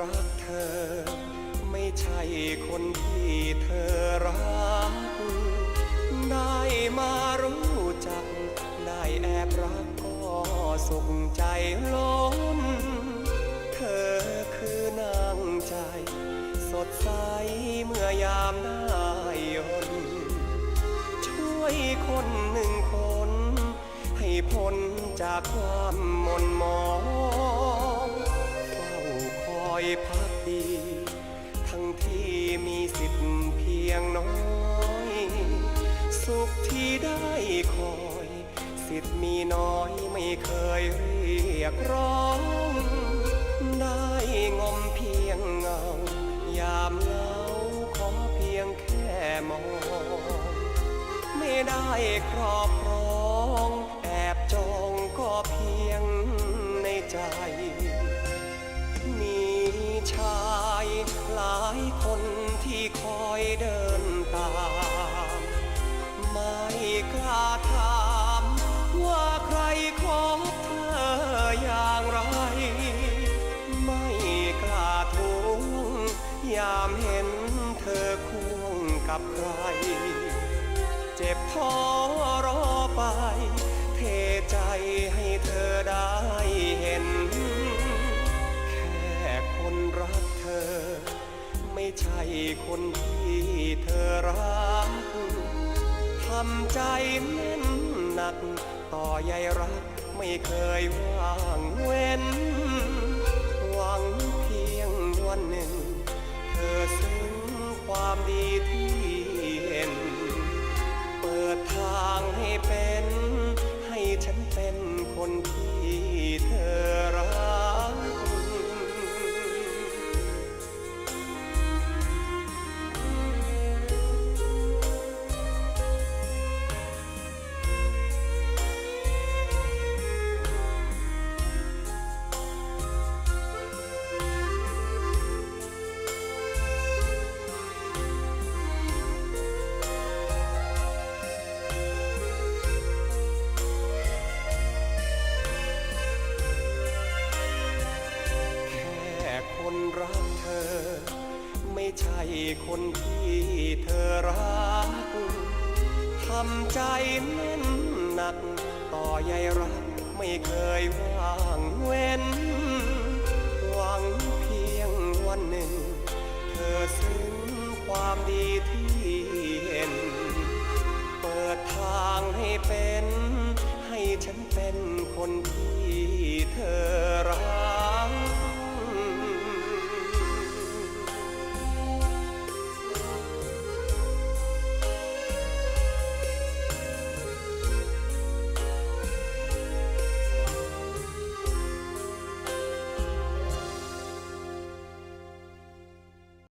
รักเธอ ไม่ใช่คนที่เธอรัก ได้มารู้จัก ได้แอบรักก็สุขใจล้น เธอคือนางใจ สดใสเมื่อยามนายน ช่วยคนหนึ่งคน ให้พ้นจากความหม่นหมอง พักดี ทั้งที่มีสิทธิ์เพียงน้อย สุขที่ได้คอย สิทธิ์มีน้อยไม่เคยเรียกร้อง ได้งมเพียงเงา ยามเหงาขอเพียงแค่มอง ไม่ได้ครอบครอง คนที่คอยเดินตาม ไม่กล้าถามว่าใครคบเธออย่างไร ไม่กล้าทวงยามเห็นเธอควงกับใคร เจ็บท้อรอไป ใช่คนที่เธอรักทำใจแน่นหนัก ต่อใยรักไม่เคยว่างเว้น หวังเพียง ใช่คนที่เธอรัก ทำใจแน่นหนัก ต่อใยรักไม่เคยว่าง